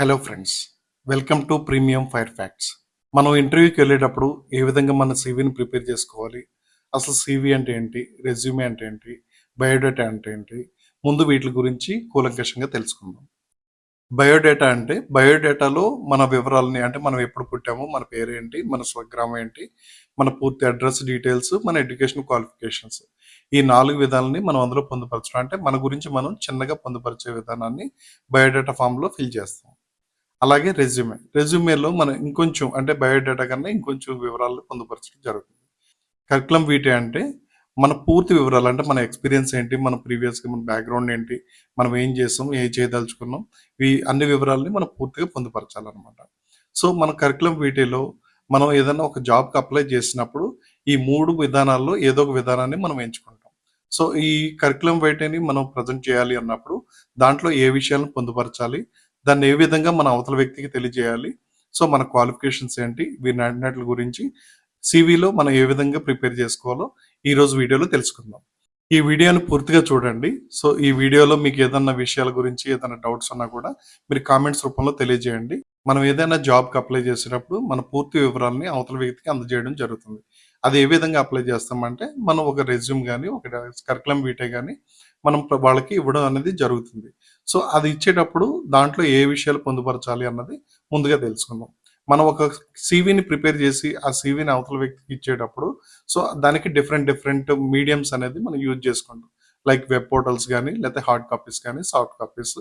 Hello friends welcome to premium fire facts మనం ఇంటర్వ్యూకి వెళ్ళేటప్పుడు ఏ విధంగా మన సీవీని ప్రిపేర్ చేసుకోవాలి? అసలు సీవీ అంటే ఏంటి? రెజ్యూమే అంటే ఏంటి? బయోడేటా అంటే ఏంటి? ముందు వీటి గురించి కూలంకషంగా తెలుసుకుందాం. బయోడేటా అంటే బయోడేటాలో మన వివరాలని అంటే మనం ఎప్పుడు పుట్టామో మన పేరు ఏంటి మన స్వగ్రామం ఏంటి మన పూర్తి అడ్రస్ డీటెయిల్స్ మన ఎడ్యుకేషన్ క్వాలిఫికేషన్స్ ఈ నాలుగు విధాలని మనం అందులో పొందుపరచడం. అంటే మన గురించి మనం చిన్నగా పొందుపరిచే విధానాన్ని బయోడేటా ఫామ్లో ఫిల్ చేస్తాం. అలాగే రెజ్యూమే రెజ్యూమేలో మనం ఇంకొంచెం అంటే బయోడేటా కన్నా ఇంకొంచెం వివరాలు పొందుపరచడం జరుగుతుంది. కరికులం వీటే అంటే మన పూర్తి వివరాలు అంటే మన ఎక్స్పీరియన్స్ ఏంటి మన ప్రీవియస్గా మన బ్యాక్గ్రౌండ్ ఏంటి మనం ఏం చేస్తాం ఏం చేయదలుచుకున్నాం ఈ అన్ని వివరాలని మనం పూర్తిగా పొందుపరచాలన్నమాట. సో మన కరికులం వీటిలో మనం ఏదైనా ఒక జాబ్కి అప్లై చేసినప్పుడు ఈ మూడు విధానాల్లో ఏదో ఒక విధానాన్ని మనం ఎంచుకుంటాం. సో ఈ కరికులం వీటిని మనం ప్రజెంట్ చేయాలి అన్నప్పుడు దాంట్లో ఏ విషయాలను పొందుపరచాలి దాన్ని ఏ విధంగా మన అవతల వ్యక్తికి తెలియజేయాలి? సో మన క్వాలిఫికేషన్స్ ఏంటి? వీరిని అన్నిటి గురించి సివిలో మనం ఏ విధంగా ప్రిపేర్ చేసుకోవాలో ఈ రోజు వీడియోలో తెలుసుకుందాం. ఈ వీడియోని పూర్తిగా చూడండి. సో ఈ వీడియోలో మీకు ఏదన్నా విషయాల గురించి ఏదైనా డౌట్స్ ఉన్నా కూడా మీరు కామెంట్స్ రూపంలో తెలియజేయండి. మనం ఏదైనా జాబ్కి అప్లై చేసేటప్పుడు మన పూర్తి వివరాలని అవతల వ్యక్తికి అందజేయడం జరుగుతుంది. అది ఏ విధంగా అప్లై చేస్తామంటే మనం ఒక రెజ్యూమ్ కానీ ఒక కరికులం వీటే కానీ మనం వాళ్ళకి ఇవ్వడం అనేది జరుగుతుంది. సో అది ఇచ్చేటప్పుడు దాంట్లో ఏ విషయాలు పొందుపరచాలి అన్నది ముందుగా తెలుసుకుందాం. మనం ఒక సీవీని ప్రిపేర్ చేసి ఆ సీవీని అవతల వ్యక్తికి ఇచ్చేటప్పుడు సో దానికి డిఫరెంట్ డిఫరెంట్ మీడియంస్ అనేది మనం యూజ్ చేసుకుంటాం. లైక్ వెబ్ పోర్టల్స్ కానీ లేకపోతే హార్డ్ కాపీస్ కానీ సాఫ్ట్ కాపీస్.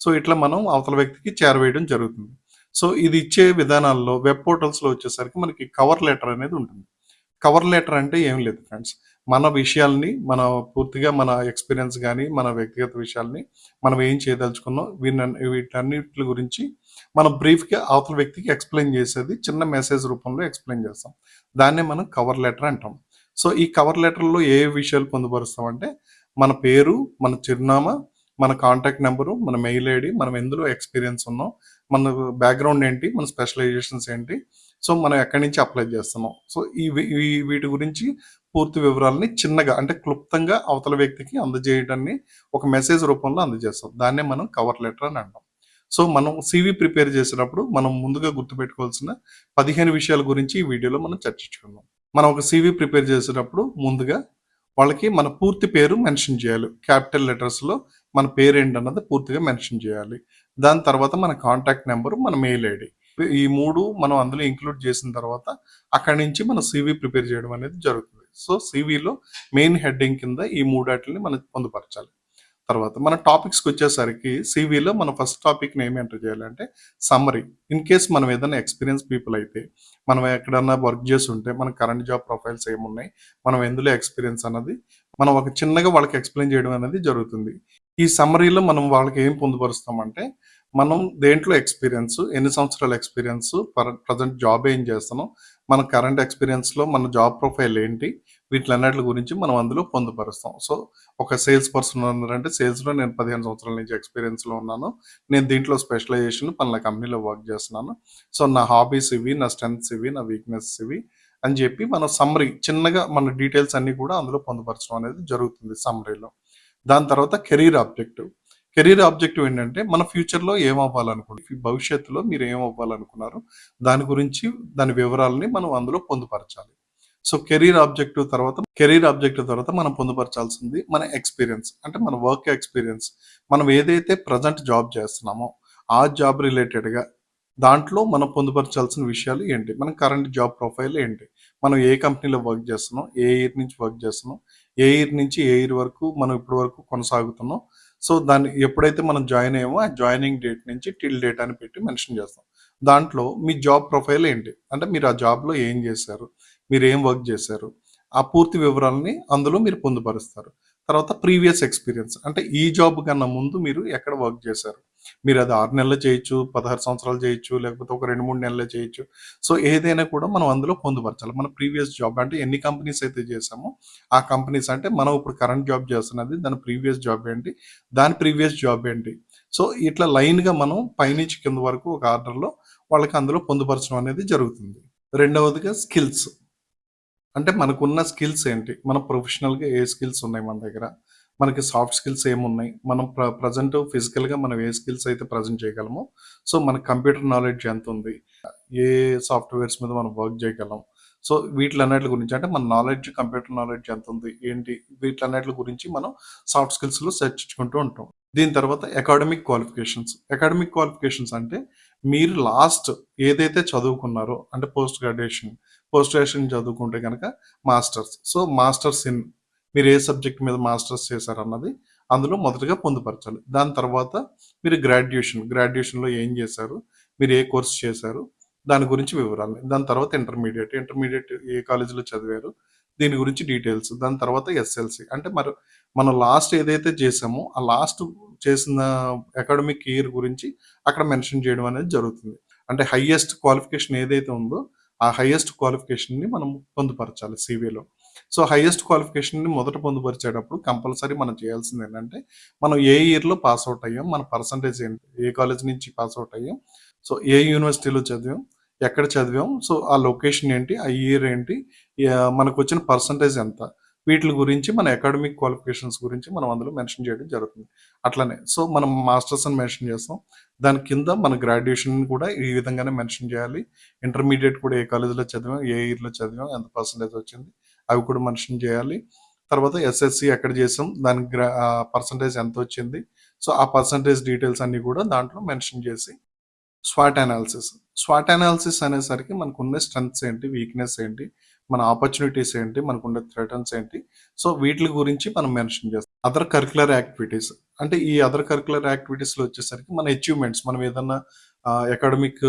సో ఇట్లా మనం అవతల వ్యక్తికి చేరవేయడం జరుగుతుంది. సో ఇది ఇచ్చే విధానాల్లో వెబ్ పోర్టల్స్లో వచ్చేసరికి మనకి కవర్ లెటర్ అనేది ఉంటుంది. కవర్ లెటర్ అంటే ఏం లేదు ఫ్రెండ్స్ మన విషయాల్ని మన పూర్తిగా మన ఎక్స్పీరియన్స్ కానీ మన వ్యక్తిగత విషయాల్ని మనం ఏం చేయదలుచుకున్నాం వీటి వీటన్నిటి గురించి మనం బ్రీఫ్గా అవతల వ్యక్తికి ఎక్స్ప్లెయిన్ చేసేది చిన్న మెసేజ్ రూపంలో ఎక్స్ప్లెయిన్ చేస్తాం. దాన్నే మనం కవర్ లెటర్ అంటాం. సో ఈ కవర్ లెటర్లో ఏ విషయాలు పొందుపరుస్తామంటే మన పేరు మన చిరునామా మన కాంటాక్ట్ నెంబరు మన మెయిల్ ఐడి మనం ఎందులో ఎక్స్పీరియన్స్ ఉన్నాం మన బ్యాక్గ్రౌండ్ ఏంటి మన స్పెషలైజేషన్స్ ఏంటి సో మనం ఎక్కడి నుంచి అప్లై చేస్తున్నాం? సో ఈ వీటి గురించి పూర్తి వివరాలని చిన్నగా అంటే క్లుప్తంగా అవతల వ్యక్తికి అందజేయడాన్ని ఒక మెసేజ్ రూపంలో అందజేస్తాం. దాన్నే మనం కవర్ లెటర్ అని అంటాం. సో మనం సివి ప్రిపేర్ చేసినప్పుడు మనం ముందుగా గుర్తుపెట్టుకోవాల్సిన పదిహేను విషయాల గురించి ఈ వీడియోలో మనం చర్చించుకుందాం. మనం ఒక సివి ప్రిపేర్ చేసేటప్పుడు ముందుగా వాళ్ళకి మన పూర్తి పేరు మెన్షన్ చేయాలి. క్యాపిటల్ లెటర్స్లో మన పేరు ఏంటన్నది పూర్తిగా మెన్షన్ చేయాలి. దాని తర్వాత మన కాంటాక్ట్ నెంబరు మన మెయిల్ ఐడి. ఈ మూడు మనం అందులో ఇంక్లూడ్ చేసిన తర్వాత అక్కడి నుంచి మన సివి ప్రిపేర్ చేయడం అనేది జరుగుతుంది. సో సివిలో మెయిన్ హెడ్డింగ్ కింద ఈ మూడాటిని మనం పొందుపరచాలి. తర్వాత మన టాపిక్స్కి వచ్చేసరికి సివిలో మన ఫస్ట్ టాపిక్ని ఏమి ఎంటర్ చేయాలంటే సమ్మరీ ఇన్ కేస్ మనం ఏదైనా ఎక్స్పీరియన్స్ పీపుల్ అయితే మనం ఎక్కడన్నా వర్క్ చేసి ఉంటే మన కరెంట్ జాబ్ ప్రొఫైల్స్ ఏమున్నాయి మనం ఎందులో ఎక్స్పీరియన్స్ అన్నది మనం ఒక చిన్నగా వాళ్ళకి ఎక్స్ప్లెయిన్ చేయడం అనేది జరుగుతుంది. ఈ సమ్మరీలో మనం వాళ్ళకి ఏం పొందుపరుస్తామంటే మనం దేంట్లో ఎక్స్పీరియన్స్ ఎన్ని సంవత్సరాల ఎక్స్పీరియన్స్ ప్రజెంట్ జాబ్ ఏం చేస్తున్నాం మన కరెంట్ ఎక్స్పీరియన్స్లో మన జాబ్ ప్రొఫైల్ ఏంటి వీటిలన్నిటి గురించి మనం అందులో పొందుపరుస్తాం. సో ఒక సేల్స్ పర్సన్ ఉన్నారంటే సేల్స్లో నేను పదిహేను సంవత్సరాల నుంచి ఎక్స్పీరియన్స్లో ఉన్నాను. నేను దీంట్లో స్పెషలైజేషన్ పనుల కంపెనీలో వర్క్ చేస్తున్నాను. సో నా హాబీస్ ఇవి నా స్ట్రెంగ్స్ ఇవి నా వీక్నెస్ ఇవి అని చెప్పి మన సమ్మరీ చిన్నగా మన డీటెయిల్స్ అన్ని కూడా అందులో పొందుపరచడం అనేది జరుగుతుంది సమ్మరీలో దాని తర్వాత కెరీర్ ఆబ్జెక్టివ్ కెరీర్ ఆబ్జెక్టివ్ ఏంటంటే మన ఫ్యూచర్లో ఏం అవ్వాలనుకుంటున్నారు భవిష్యత్తులో మీరు ఏం అవ్వాలనుకున్నారు దాని గురించి దాని వివరాలని మనం అందులో పొందుపరచాలి. సో కెరీర్ ఆబ్జెక్టివ్ తర్వాత కెరీర్ ఆబ్జెక్టివ్ తర్వాత మనం పొందుపరచాల్సింది మన ఎక్స్పీరియన్స్ అంటే మన వర్క్ ఎక్స్పీరియన్స్. మనం ఏదైతే ప్రజెంట్ జాబ్ చేస్తున్నామో ఆ జాబ్ రిలేటెడ్గా దాంట్లో మనం పొందుపరచాల్సిన విషయాలు ఏంటి? మన కరెంట్ జాబ్ ప్రొఫైల్ ఏంటి? మనం ఏ కంపెనీలో వర్క్ చేస్తున్నాం? ఏ ఇయర్ నుంచి వర్క్ చేస్తున్నాం? ఏ ఇయర్ నుంచి ఏ ఇయర్ వరకు మనం ఇప్పటి వరకు కొనసాగుతున్నాం? సో దాన్ని ఎప్పుడైతే మనం జాయిన్ అయ్యామో ఆ జాయినింగ్ డేట్ నుంచి టిల్ డేట్ అని పెట్టి మెన్షన్ చేస్తాం. దాంట్లో మీ జాబ్ ప్రొఫైల్ ఏంటి? అంటే మీరు ఆ జాబ్లో ఏం చేశారు? మీరు ఏం వర్క్ చేశారు? ఆ పూర్తి వివరాలని అందులో మీరు పొందుపరుస్తారు. తర్వాత ప్రీవియస్ ఎక్స్పీరియన్స్ అంటే ఈ జాబ్ కన్నా ముందు మీరు ఎక్కడ వర్క్ చేశారు? మీరు అది ఆరు నెలలు చేయొచ్చు పదహారు సంవత్సరాలు చేయొచ్చు లేకపోతే ఒక రెండు మూడు నెలలు చేయొచ్చు. సో ఏదైనా కూడా మనం అందులో పొందుపరచాలి. మన ప్రీవియస్ జాబ్ అంటే ఎన్ని కంపెనీస్ అయితే చేసామో ఆ కంపెనీస్ అంటే మనం ఇప్పుడు కరెంట్ జాబ్ చేస్తున్నది దాని ప్రీవియస్ జాబ్ ఏంటి దాని ప్రీవియస్ జాబ్ ఏంటి. సో ఇట్లా లైన్గా మనం పైనుంచి కింద వరకు ఒక ఆర్డర్లో వాళ్ళకి అందులో పొందుపరచడం అనేది జరుగుతుంది. రెండవదిగా స్కిల్స్. అంటే మనకున్న స్కిల్స్ ఏంటి? మన ప్రొఫెషనల్గా ఏ స్కిల్స్ ఉన్నాయి మన దగ్గర? మనకి సాఫ్ట్ స్కిల్స్ ఏమున్నాయి? మనం ప్ర ప్రజెంట్ ఫిజికల్గా మనం ఏ స్కిల్స్ అయితే ప్రజెంట్ చేయగలమో సో మన కంప్యూటర్ నాలెడ్జ్ ఎంత ఉంది? ఏ సాఫ్ట్వేర్స్ మీద మనం వర్క్ చేయగలం? సో వీటిలన్నిటి గురించి అంటే మన నాలెడ్జ్ కంప్యూటర్ నాలెడ్జ్ ఎంత ఉంది? ఏంటి? వీటిలన్నిటి గురించి మనం సాఫ్ట్ స్కిల్స్లో చర్చించుకుంటూ ఉంటాం. దీని తర్వాత అకాడమిక్ క్వాలిఫికేషన్స్ అకాడమిక్ క్వాలిఫికేషన్స్ అంటే మీరు లాస్ట్ ఏదైతే చదువుకున్నారో అంటే పోస్ట్ గ్రాడ్యుయేషన్ పోస్ట్ గ్రాడ్యుయేషన్ చదువుకుంటే కనుక మాస్టర్స్ సో మాస్టర్స్ ఇన్ మీరు ఏ సబ్జెక్ట్ మీద మాస్టర్స్ చేశారన్నది అందులో మొదటగా పొందుపరచాలి. దాని తర్వాత మీరు గ్రాడ్యుయేషన్ గ్రాడ్యుయేషన్లో ఏం చేశారు మీరు ఏ కోర్స్ చేశారు దాని గురించి వివరాలు. దాని తర్వాత ఇంటర్మీడియట్ ఇంటర్మీడియట్ ఏ కాలేజీలో చదివారు దీని గురించి డీటెయిల్స్. దాని తర్వాత ఎస్ఎల్సి. అంటే మరి మనం లాస్ట్ ఏదైతే చేసామో ఆ లాస్ట్ చేసిన అకాడమిక్ ఇయర్ గురించి అక్కడ మెన్షన్ చేయడం అనేది జరుగుతుంది. అంటే హైయెస్ట్ క్వాలిఫికేషన్ ఏదైతే ఉందో ఆ హైయెస్ట్ క్వాలిఫికేషన్ని మనం పొందుపరచాలి సివిలో సో హైయెస్ట్ క్వాలిఫికేషన్ని మొదట పొందుపరిచేటప్పుడు కంపల్సరీ మనం చేయాల్సింది ఏంటంటే మనం ఏ ఇయర్లో పాస్ అవుట్ అయ్యాం మన పర్సంటేజ్ ఏంటి ఏ కాలేజ్ నుంచి పాస్ అవుట్ అయ్యాం సో ఏ యూనివర్సిటీలో చదివాం ఎక్కడ చదివాం సో ఆ లొకేషన్ ఏంటి ఆ ఇయర్ ఏంటి మనకు వచ్చిన పర్సంటేజ్ ఎంత వీటి గురించి మన అకాడమిక్ క్వాలిఫికేషన్స్ గురించి మనం అందులో మెన్షన్ చేయడం జరుగుతుంది. అట్లనే సో మనం మాస్టర్స్ అని మెన్షన్ చేస్తాం దాని కింద మన గ్రాడ్యుయేషన్ కూడా ఈ విధంగానే మెన్షన్ చేయాలి. ఇంటర్మీడియట్ కూడా ఏ కాలేజీలో చదివాం ఏ ఇయర్లో చదివాం ఎంత పర్సంటేజ్ వచ్చింది అవి కూడా మెన్షన్ చేయాలి. తర్వాత ఎస్ఎస్సి ఎక్కడ చేసాం దాని గ్రా పర్సంటేజ్ ఎంత వచ్చింది. సో ఆ పర్సంటేజ్ డీటెయిల్స్ అన్ని కూడా దాంట్లో మెన్షన్ చేసి స్వాట్ అనాలిసిస్ స్వాట్ అనాలిసిస్ అనేసరికి మనకు ఉన్న స్ట్రెంగ్స్ ఏంటి వీక్నెస్ ఏంటి మన ఆపర్చునిటీస్ ఏంటి మనకు ఉండే థ్రెటన్స్ ఏంటి. సో వీటి గురించి మనం మెన్షన్ చేస్తాం. అదర్ కరికులర్ యాక్టివిటీస్ అంటే ఈ అదర్ కరికులర్ యాక్టివిటీస్లో వచ్చేసరికి మన అచీవ్మెంట్స్ మనం ఏదన్నా అకాడమిక్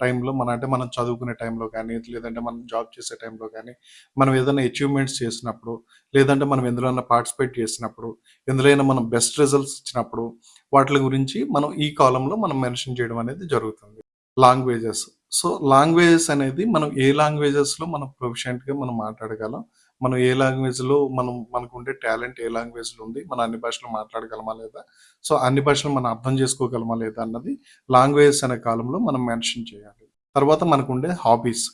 టైంలో మన అంటే మనం చదువుకునే టైంలో కానీ లేదంటే మనం జాబ్ చేసే టైంలో కానీ మనం ఏదైనా అచీవ్మెంట్స్ చేసినప్పుడు లేదంటే మనం ఎందులోనైనా పార్టిసిపేట్ చేసినప్పుడు ఎందులోనైనా మనం బెస్ట్ రిజల్ట్స్ ఇచ్చినప్పుడు వాటి గురించి మనం ఈ కాలంలో మనం మెన్షన్ చేయడం అనేది జరుగుతుంది. లాంగ్వేజెస్ సో లాంగ్వేజెస్ అనేది మనం ఏ లాంగ్వేజెస్లో మనం ప్రొఫిషియెంట్గా మనం మాట్లాడగలం మనం ఏ లాంగ్వేజ్లో మనం మనకు ఉండే టాలెంట్ ఏ లాంగ్వేజ్లో ఉంది మనం అన్ని భాషలు మాట్లాడగలమా లేదా? సో అన్ని భాషలు మనం అర్థం చేసుకోగలమా లేదా అన్నది లాంగ్వేజ్ అనే కాలంలో మనం మెన్షన్ చేయాలి. తర్వాత మనకు ఉండే హాబీస్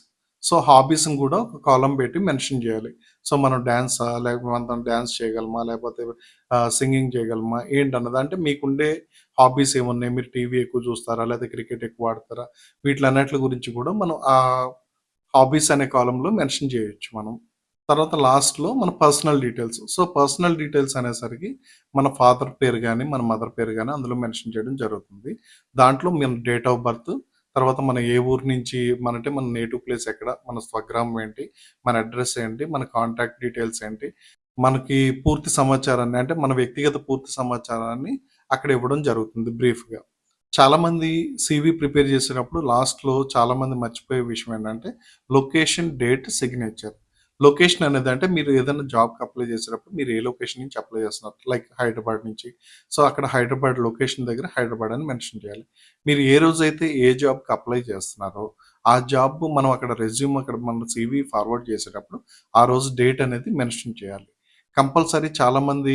సో హాబీస్ని కూడా ఒక కాలం పెట్టి మెన్షన్ చేయాలి. సో మనం డ్యాన్స్ లేకపోతే మనం డ్యాన్స్ చేయగలమా లేకపోతే సింగింగ్ చేయగలమా ఏంటన్నది. అంటే మీకుండే హాబీస్ ఏమున్నాయి? మీరు టీవీ ఎక్కువ చూస్తారా లేదా క్రికెట్ ఎక్కువ ఆడతారా? వీటిలన్నిటి గురించి కూడా మనం ఆ హాబీస్ అనే కాలంలో మెన్షన్ చేయొచ్చు మనం. తర్వాత లాస్ట్లో మన personal details so personal details అనేసరికి మన ఫాదర్ పేరు కానీ మన మదర్ పేరు కానీ అందులో మెన్షన్ చేయడం జరుగుతుంది. దాంట్లో మన డేట్ ఆఫ్ బర్త్ తర్వాత మన ఏ ఊరు నుంచి మన అంటే మన నేటివ్ ప్లేస్ ఎక్కడ మన స్వగ్రామం ఏంటి మన అడ్రస్ ఏంటి మన కాంటాక్ట్ డీటెయిల్స్ ఏంటి మనకి పూర్తి సమాచారాన్ని అంటే మన వ్యక్తిగత పూర్తి సమాచారాన్ని అక్కడ ఇవ్వడం జరుగుతుంది బ్రీఫ్గా చాలామంది సివి ప్రిపేర్ చేసేటప్పుడు లాస్ట్లో చాలా మంది మర్చిపోయే విషయం ఏంటంటే లొకేషన్ డేట్ సిగ్నేచర్ లొకేషన్ అనేది అంటే మీరు ఏదైనా జాబ్కి అప్లై చేసేటప్పుడు మీరు ఏ లొకేషన్ నుంచి అప్లై చేస్తున్నారు? లైక్ హైదరాబాద్ నుంచి. సో అక్కడ హైదరాబాద్ లొకేషన్ దగ్గర హైదరాబాద్ అని మెన్షన్ చేయాలి. మీరు ఏ రోజైతే ఏ జాబ్కి అప్లై చేస్తున్నారో ఆ జాబ్ మనం అక్కడ రెజ్యూమ్ అక్కడ మన సివి ఫార్వర్డ్ చేసేటప్పుడు ఆ రోజు డేట్ అనేది మెన్షన్ చేయాలి. కంపల్సరీ చాలా మంది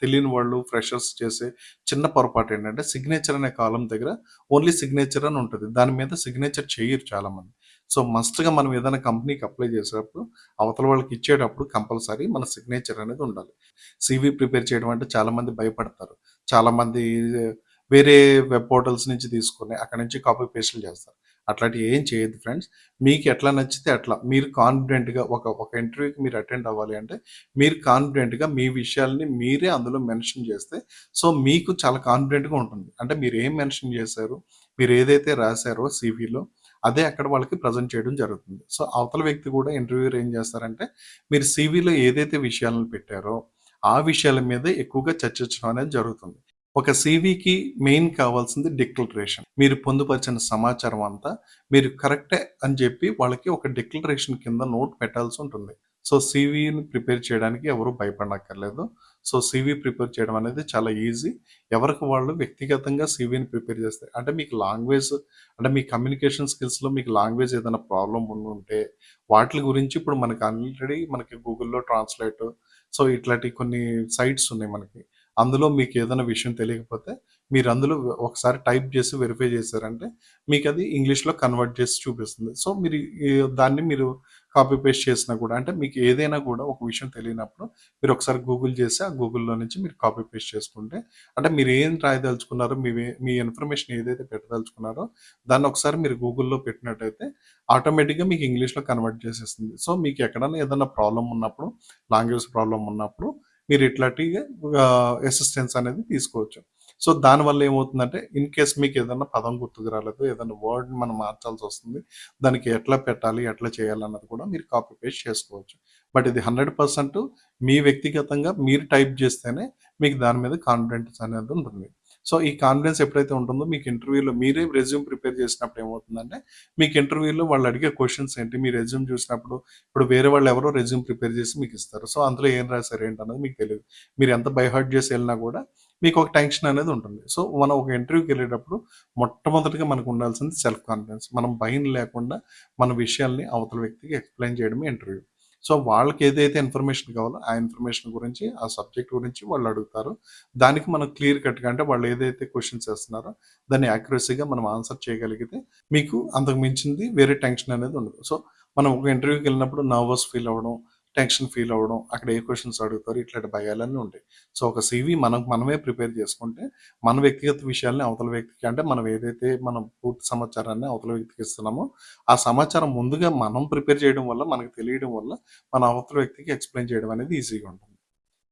తెలియని వాళ్ళు ఫ్రెషర్స్ చేసే చిన్న పొరపాటు ఏంటంటే సిగ్నేచర్ అనే కాలం దగ్గర ఓన్లీ సిగ్నేచర్ అని ఉంటుంది. దాని మీద సిగ్నేచర్ చేయరు చాలా మంది సో మస్ట్గా మనం ఏదైనా కంపెనీకి అప్లై చేసేటప్పుడు అవతల వాళ్ళకి ఇచ్చేటప్పుడు కంపల్సరీ మన సిగ్నేచర్ అనేది ఉండాలి. సివి ప్రిపేర్ చేయడం అంటే చాలామంది భయపడతారు. చాలామంది వేరే వెబ్ పోర్టల్స్ నుంచి తీసుకొని అక్కడ నుంచి కాపీ పేస్ట్లు చేస్తారు. అట్లాంటివి ఏం చేయదు ఫ్రెండ్స్. మీకు ఎట్లా నచ్చితే అట్లా. మీరు కాన్ఫిడెంట్గా ఒక ఒక ఇంటర్వ్యూకి మీరు అటెండ్ అవ్వాలి అంటే మీరు కాన్ఫిడెంట్గా మీ విషయాల్ని మీరే అందులో మెన్షన్ చేస్తే సో మీకు చాలా కాన్ఫిడెంట్గా ఉంటుంది. అంటే మీరు ఏం మెన్షన్ చేశారు? మీరు ఏదైతే రాశారో సివిలో అదే అక్కడ వాళ్ళకి ప్రజెంట్ చేయడం జరుగుతుంది. సో అవతల వ్యక్తి కూడా ఇంటర్వ్యూర్ ఏం చేస్తారంటే మీరు సివిలో ఏదైతే విషయాలను పెట్టారో ఆ విషయాల మీద ఎక్కువగా చర్చించడం అనేది జరుగుతుంది. ఒక సివికి మెయిన్ కావాల్సింది డిక్లరేషన్. మీరు పొందుపరిచిన సమాచారం అంతా మీరు కరెక్టే అని చెప్పి వాళ్ళకి ఒక డిక్లరేషన్ కింద నోట్ పెట్టాల్సి ఉంటుంది. సో సివిని ప్రిపేర్ చేయడానికి ఎవరు భయపడనక్కర్లేదు సో సివి ప్రిపేర్ చేయడం అనేది చాలా ఈజీ. ఎవరికి వాళ్ళు వ్యక్తిగతంగా సివిని ప్రిపేర్ చేస్తారు అంటే మీకు లాంగ్వేజ్ అంటే మీ కమ్యూనికేషన్ స్కిల్స్లో మీకు లాంగ్వేజ్ ఏదైనా ప్రాబ్లం ఉంటే వాటి గురించి ఇప్పుడు మనకి ఆల్రెడీ మనకి గూగుల్లో ట్రాన్స్లేట్. సో ఇట్లాంటి కొన్ని సైట్స్ ఉన్నాయి మనకి. అందులో మీకు ఏదైనా విషయం తెలియకపోతే మీరు అందులో ఒకసారి టైప్ చేసి వెరిఫై చేశారంటే మీకు అది ఇంగ్లీష్లో కన్వర్ట్ చేసి చూపిస్తుంది. సో మీరు దాన్ని మీరు కాపీ పేస్ట్ చేసినా కూడా అంటే మీకు ఏదైనా కూడా ఒక విషయం తెలియనప్పుడు మీరు ఒకసారి గూగుల్ చేసి ఆ గూగుల్లో నుంచి మీరు కాపీ పేస్ట్ చేసుకుంటే అంటే మీరు ఏం రాయదలుచుకున్నారో మీ మీ ఇన్ఫర్మేషన్ ఏదైతే పెట్టదలుచుకున్నారో దాన్ని ఒకసారి మీరు గూగుల్లో పెట్టినట్టయితే ఆటోమేటిక్గా మీకు ఇంగ్లీష్లో కన్వర్ట్ చేసేస్తుంది. సో మీకు ఎక్కడైనా ఏదైనా ప్రాబ్లం ఉన్నప్పుడు లాంగ్వేజ్ ప్రాబ్లం ఉన్నప్పుడు మీరు ఇట్లాంటిగా అసిస్టెన్స్ అనేది తీసుకోవచ్చు. సో దానివల్ల ఏమవుతుందంటే ఇన్ కేస్ మీకు ఏదైనా పదం గుర్తుకు రాలేదు ఏదైనా వర్డ్ మనం మార్చాల్సి వస్తుంది దానికి ఎట్లా పెట్టాలి ఎట్లా చేయాలన్నది కూడా మీరు కాపీ పేస్ట్ చేసుకోవచ్చు. బట్ ఇది హండ్రెడ్ పర్సెంట్ మీ వ్యక్తిగతంగా మీరు టైప్ చేస్తేనే మీకు దాని మీద కాన్ఫిడెన్స్ అనేది ఉంటుంది. సో ఈ కాన్ఫిడెన్స్ ఎప్పుడైతే ఉంటుందో మీకు ఇంటర్వ్యూలో మీరే రెజ్యూమ్ ప్రిపేర్ చేసినప్పుడు ఏమవుతుందంటే మీకు ఇంటర్వ్యూలో వాళ్ళు అడిగే క్వశ్చన్స్ ఏంటి? మీ రెజ్యూమ్ చూసినప్పుడు ఇప్పుడు వేరే వాళ్ళు ఎవరో రెజ్యూమ్ ప్రిపేర్ చేసి మీకు ఇస్తారు. సో అందులో ఏం రాశారు ఏంటి అనేది మీకు తెలియదు. మీరు ఎంత బైహార్ట్ చేసి వెళ్ళినా కూడా మీకు ఒక టెన్షన్ అనేది ఉంటుంది. సో మనం ఒక ఇంటర్వ్యూకి వెళ్ళేటప్పుడు మొట్టమొదటిగా మనకు ఉండాల్సింది సెల్ఫ్ కాన్ఫిడెన్స్ మనం భయం లేకుండా మన విషయాల్ని అవతల వ్యక్తికి ఎక్స్ప్లెయిన్ చేయడమే ఇంటర్వ్యూ సో వాళ్ళకి ఏదైతే ఇన్ఫర్మేషన్ కావాలో ఆ ఇన్ఫర్మేషన్ గురించి ఆ సబ్జెక్ట్ గురించి వాళ్ళు అడుగుతారు. దానికి మనం క్లియర్ కట్గా అంటే వాళ్ళు ఏదైతే క్వశ్చన్స్ వేస్తున్నారో దాన్ని యాక్యురసీగా మనం ఆన్సర్ చేయగలిగితే మీకు అంతకు మించింది వేరే టెన్షన్ అనేది ఉండదు. సో మనం ఒక ఇంటర్వ్యూకి వెళ్ళినప్పుడు నర్వస్ ఫీల్ అవ్వడం టెన్షన్ ఫీల్ అవ్వడం అక్కడ ఏ క్వశ్చన్స్ అడుగుతారు ఇట్లాంటి భయాలన్నీ ఉంటాయి. సో ఒక సివి మనం మనమే ప్రిపేర్ చేసుకుంటే మన వ్యక్తిగత విషయాల్ని అవతల వ్యక్తికి అంటే మనం ఏదైతే మనం పూర్తి సమాచారాన్ని అవతల వ్యక్తికి ఇస్తున్నామో ఆ సమాచారం ముందుగా మనం ప్రిపేర్ చేయడం వల్ల మనకు తెలియడం వల్ల మన అవతల వ్యక్తికి ఎక్స్ప్లెయిన్ చేయడం అనేది ఈజీగా ఉంటుంది.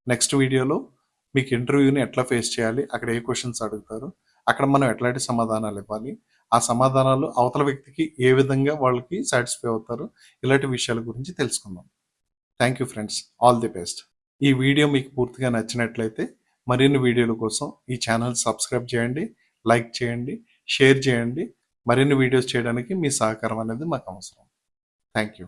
నెక్స్ట్ వీడియోలో మీకు ఇంటర్వ్యూని ఎట్లా ఫేస్ చేయాలి అక్కడ ఏ క్వశ్చన్స్ అడుగుతారు అక్కడ మనం ఎట్లాంటి సమాధానాలు ఇవ్వాలి ఆ సమాధానాలు అవతల వ్యక్తికి ఏ విధంగా వాళ్ళకి సాటిస్ఫై అవుతారు ఇలాంటి విషయాల గురించి తెలుసుకుందాం. Thank you friends all the best ఈ వీడియో మీకు పూర్తిగా నచ్చినట్లయితే మరిన్ని వీడియోల కోసం ఈ ఛానల్ సబ్స్క్రైబ్ చేయండి లైక్ చేయండి షేర్ చేయండి. మరిన్ని వీడియోస్ చేయడానికి మీ సహకారం అనేది మాకు అవసరం. Thank you